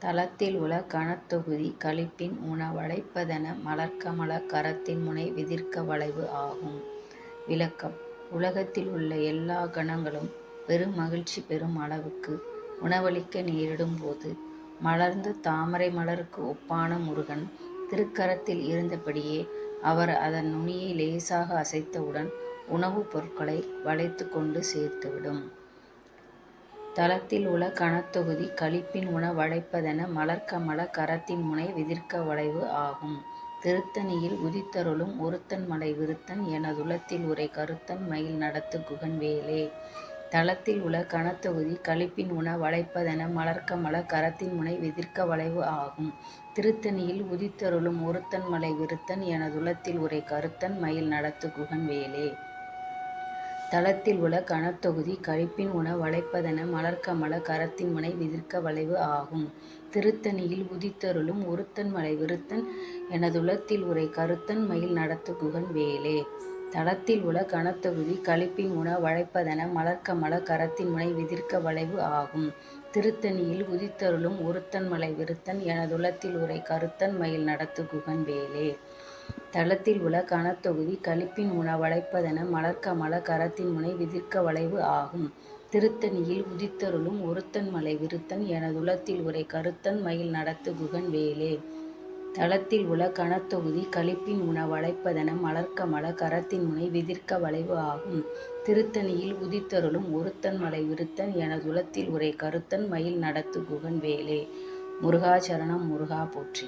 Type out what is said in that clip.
தலத்தில் உள கணத்தொகுதி கழிப்பின் உணவழைப்பதென மலர்க்கமல கரத்தின் முனை விதிர்க்க வளைவு ஆகும். விளக்கம் உலகத்தில் உள்ள எல்லா கணங்களும் பெரும் மகிழ்ச்சி பெறும் அளவுக்கு உணவளிக்க நேரிடும் போது மலர்ந்த தாமரை மலருக்கு ஒப்பான முருகன் திருக்கரத்தில் இருந்தபடியே அவர் அதன் நுனியை லேசாக அசைத்தவுடன் உணவுப் பொருட்களை வளைத்து கொண்டு சேர்த்துவிடும். தளத்தில் உள்ள கணத்தொகுதி களிப்பின் உணவழைப்பதென மலர்க்கமல கரத்தின் முனை விதிர்க்க வளைவு ஆகும். திருத்தணியில் உதித்தருளும் ஒருத்தன் மலை விருத்தன் எனதுளத்தில் உரை கருத்தன் மயில் நடத்து குகன் வேலே. தளத்தில் உள்ள கணத்தொகுதி களிப்பின் உணவழைப்பதென மலர்க்கமல கரத்தின் முனை விதிர்க்க வளைவு ஆகும். திருத்தணியில் உதித்தருளும் ஒருத்தன் மலை விருத்தன் எனதுளத்தில் உரை கருத்தன் மயில் நடத்து குகன் வேலே. தளத்தில் உள்ள கணத்தொகுதி களிப்பின் உணவழைப்பதென மலர்க்கமல கரத்தின் முனை விதிர்க்க வளைவு ஆகும். திருத்தணியில் உதித்தருளும் ஒருத்தன் மலை விருத்தன் எனதுளத்தில் உறை கருத்தன் மயில் நடத்து குகன் வேலே. தளத்தில் உள கணத்தொகுதி களிப்பின் உணவழைப்பதென மலர்க்கமல கரத்தின் முனை விதிர்க்க வளைவு ஆகும். திருத்தணியில் உதித்தருளும் ஒருத்தன் மலை விருத்தன் எனதுளத்தில் உறை கருத்தன் மயில் நடத்து குகன் வேலே. தளத்தில் உள்ள கணத்தொகுதி களிப்பின் உணவழைப்பதென மலர்க்கமல கரத்தின் முனை விதிர்க்க வளைவு ஆகும். திருத்தணியில் உதித்தருளும் ஒருத்தன் மலை விருத்தன் எனதுளத்தில் உரை கருத்தன் மயில் நடத்து குகன் வேலே. தளத்தில் உள்ள கணத்தொகுதி களிப்பின் உணவழைப்பதென மலர்க்கமல கரத்தின் முனை விதிர்க்க வளைவு ஆகும். திருத்தணியில் உதித்தருளும் ஒருத்தன் மலை விருத்தன் எனதுளத்தில் உரை கருத்தன் மயில் நடத்து குகன் வேலே. முருகாச்சரணம் முருகா போற்றி